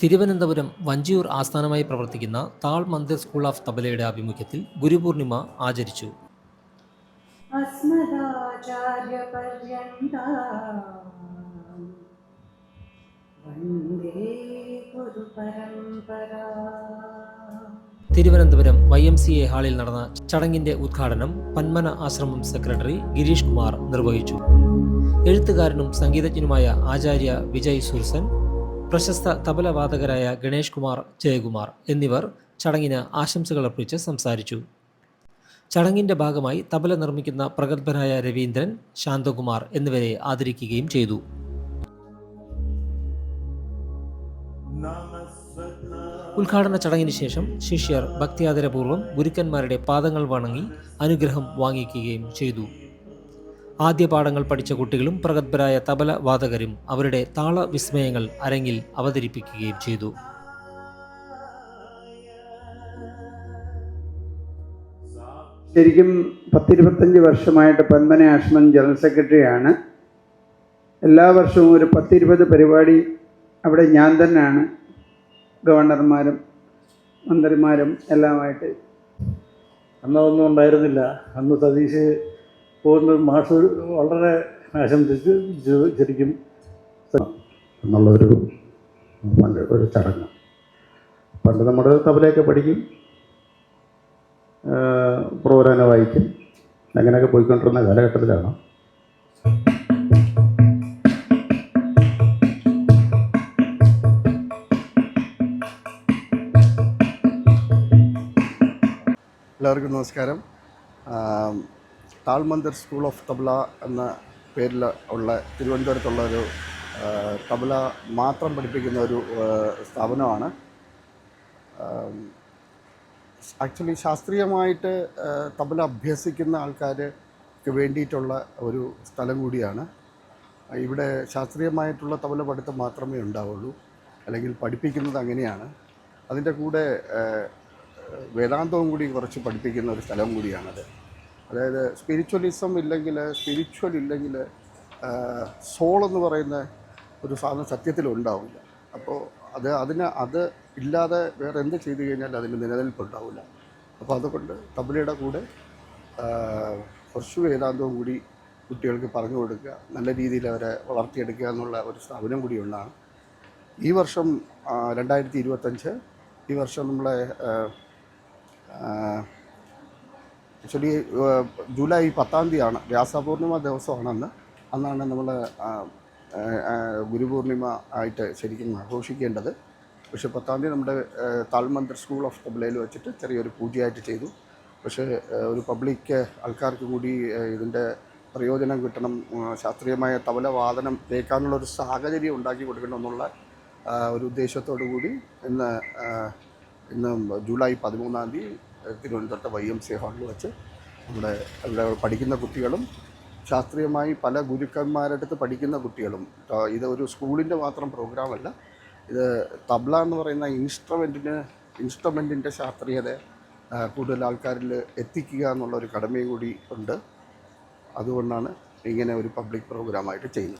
തിരുവനന്തപുരം വഞ്ചിയൂർ ആസ്ഥാനമായി പ്രവർത്തിക്കുന്ന താൾ മന്ദിർ സ്കൂൾ ഓഫ് തബലയുടെ ആഭിമുഖ്യത്തിൽ ഗുരുപൂർണിമ ആചരിച്ചു. Thiruvananthapuram Y M C A ഹാളിൽ നടന്ന ചടങ്ങിന്റെ ഉദ്ഘാടനം പന്മന ആശ്രമം സെക്രട്ടറി ഗിരീഷ് കുമാർ നിർവഹിച്ചു. എഴുത്തുകാരനും സംഗീതജ്ഞനുമായ ആചാര്യ വിജയ് സുർസൻ പ്രശസ്ത തബലവാദകരായ ഗണേഷ് കുമാർ ജയകുമാർ എന്നിവർ ചടങ്ങിന് ആശംസകൾ അർപ്പിച്ച് സംസാരിച്ചു. ചടങ്ങിന്റെ ഭാഗമായി തബല നിർമ്മിക്കുന്ന പ്രഗത്ഭനായ രവീന്ദ്രൻ ശാന്തകുമാർ എന്നിവരെ ആദരിക്കുകയും ചെയ്തു. ഉദ്ഘാടന ചടങ്ങിന് ശേഷം ശിഷ്യർ ഭക്തിയാദരപൂർവം ഗുരുക്കന്മാരുടെ പാദങ്ങൾ വണങ്ങി അനുഗ്രഹം വാങ്ങിക്കുകയും ചെയ്തു. ആദ്യ പാഠങ്ങൾ പഠിച്ച കുട്ടികളും പ്രഗത്ഭരായ തബല വാദകരും അവരുടെ താള വിസ്മയങ്ങൾ അരങ്ങിൽ അവതരിപ്പിക്കുകയും ചെയ്തു. ശരിക്കും പത്തിരുപത്തഞ്ച് വർഷമായിട്ട് പന്മന ആശ്രമം ജനറൽ സെക്രട്ടറിയാണ്. എല്ലാ വർഷവും ഒരു പത്തിരുപത് പരിപാടി അവിടെ ഞാൻ തന്നെയാണ്. ഗവർണർമാരും മന്ത്രിമാരും എല്ലാമായിട്ട്. അന്നതൊന്നും ഉണ്ടായിരുന്നില്ല. അന്ന് സതീഷ് പോകുന്ന മാഷ് വളരെ ആശംസിച്ച് ശരിക്കും എന്നുള്ളൊരു ഒരു ചടങ്ങ്. പണ്ട് നമ്മുടെ തബലയൊക്കെ പഠിക്കും പ്രോഗ്രാം വായിക്കും അങ്ങനെയൊക്കെ പോയിക്കൊണ്ടിരുന്ന കാലഘട്ടത്തിലാണ്. എല്ലാവർക്കും നമസ്കാരം. താൾമന്ദിർ സ്കൂൾ ഓഫ് തബ്ല എന്ന പേരിൽ ഉള്ള തിരുവനന്തപുരത്തുള്ള ഒരു തബല മാത്രം പഠിപ്പിക്കുന്ന ഒരു സ്ഥാപനമാണ്. ആക്ച്വലി ശാസ്ത്രീയമായിട്ട് തബല അഭ്യസിക്കുന്ന ആൾക്കാർക്ക് വേണ്ടിയിട്ടുള്ള ഒരു സ്ഥലം കൂടിയാണ്. ഇവിടെ ശാസ്ത്രീയമായിട്ടുള്ള തബല പഠിത്തം മാത്രമേ ഉണ്ടാവുള്ളൂ. അല്ലെങ്കിൽ പഠിപ്പിക്കുന്നത് അങ്ങനെയാണ്. അതിന്റെ കൂടെ വേദാന്തവും കൂടി കുറച്ച് പഠിപ്പിക്കുന്ന ഒരു സ്ഥലം കൂടിയാണത്. അതായത് സ്പിരിച്വലിസം ഇല്ലെങ്കിൽ സ്പിരിച്വൽ ഇല്ലെങ്കിൽ സോൾ എന്ന് പറയുന്ന ഒരു സാധനം സത്യത്തിൽ ഉണ്ടാവില്ല അപ്പോൾ അത് അതിന് അത് ഇല്ലാതെ വേറെ എന്ത് ചെയ്തു കഴിഞ്ഞാൽ അതിന് നിലനിൽപ്പുണ്ടാവില്ല. അപ്പോൾ അതുകൊണ്ട് തബലയുടെ കൂടെ കുറച്ച് വേദാന്തവും കൂടി കുട്ടികൾക്ക് പറഞ്ഞു കൊടുക്കുക. നല്ല രീതിയിൽ അവരെ വളർത്തിയെടുക്കുക എന്നുള്ള ഒരു സ്ഥാപനം കൂടി ഉണ്ടാണ് ഈ വർഷം രണ്ടായിരത്തി ഇരുപത്തഞ്ച് ഈ വർഷം നമ്മളെ ആക്ച്വലി ജൂലൈ പത്താം തീയതിയാണ്. വ്യാസപൂർണിമ ദിവസമാണ് അന്ന് അന്നാണ് നമ്മൾ ഗുരുപൂർണിമ ആയിട്ട് ശരിക്കും ആഘോഷിക്കേണ്ടത്. പക്ഷേ പത്താം തീയതി നമ്മുടെ താൽമന്ദിർ സ്കൂൾ ഓഫ് തബലയിൽ വെച്ചിട്ട് ചെറിയൊരു പൂജയായിട്ട് ചെയ്തു. പക്ഷേ ഒരു പബ്ലിക് ആൾക്കാർക്ക് കൂടി ഇതിന്റെ പ്രയോജനം കിട്ടണം ശാസ്ത്രീയമായ തബല വാദനം കേൾക്കാനുള്ള ഒരു സാഹചര്യം ഉണ്ടാക്കി കൊടുക്കണമെന്നുള്ള ഒരു ഉദ്ദേശത്തോടു കൂടി ഇന്ന് ഇന്ന് ജൂലൈ പതിമൂന്നാം തീയതി തിരുവനന്തപുരത്തെ വൈ എം സി ഹാളിൽ വെച്ച് നമ്മുടെ ഇവിടെ പഠിക്കുന്ന കുട്ടികളും ശാസ്ത്രീയമായി പല ഗുരുക്കന്മാരുടെ അടുത്ത് പഠിക്കുന്ന കുട്ടികളും. ഇത് ഒരു സ്കൂളിന്റെ മാത്രം പ്രോഗ്രാമല്ല ഇത് തബ്ല എന്ന് പറയുന്ന ഇൻസ്ട്രുമെന്റിന് ഇൻസ്ട്രുമെന്റിന്റെ ശാസ്ത്രീയത കൂടുതൽ ആൾക്കാരിൽ എത്തിക്കുക എന്നുള്ള ഒരു കടമയും കൂടി ഉണ്ട്. അതുകൊണ്ടാണ് ഇങ്ങനെ ഒരു പബ്ലിക് പ്രോഗ്രാമായിട്ട് ചെയ്യുന്നത്.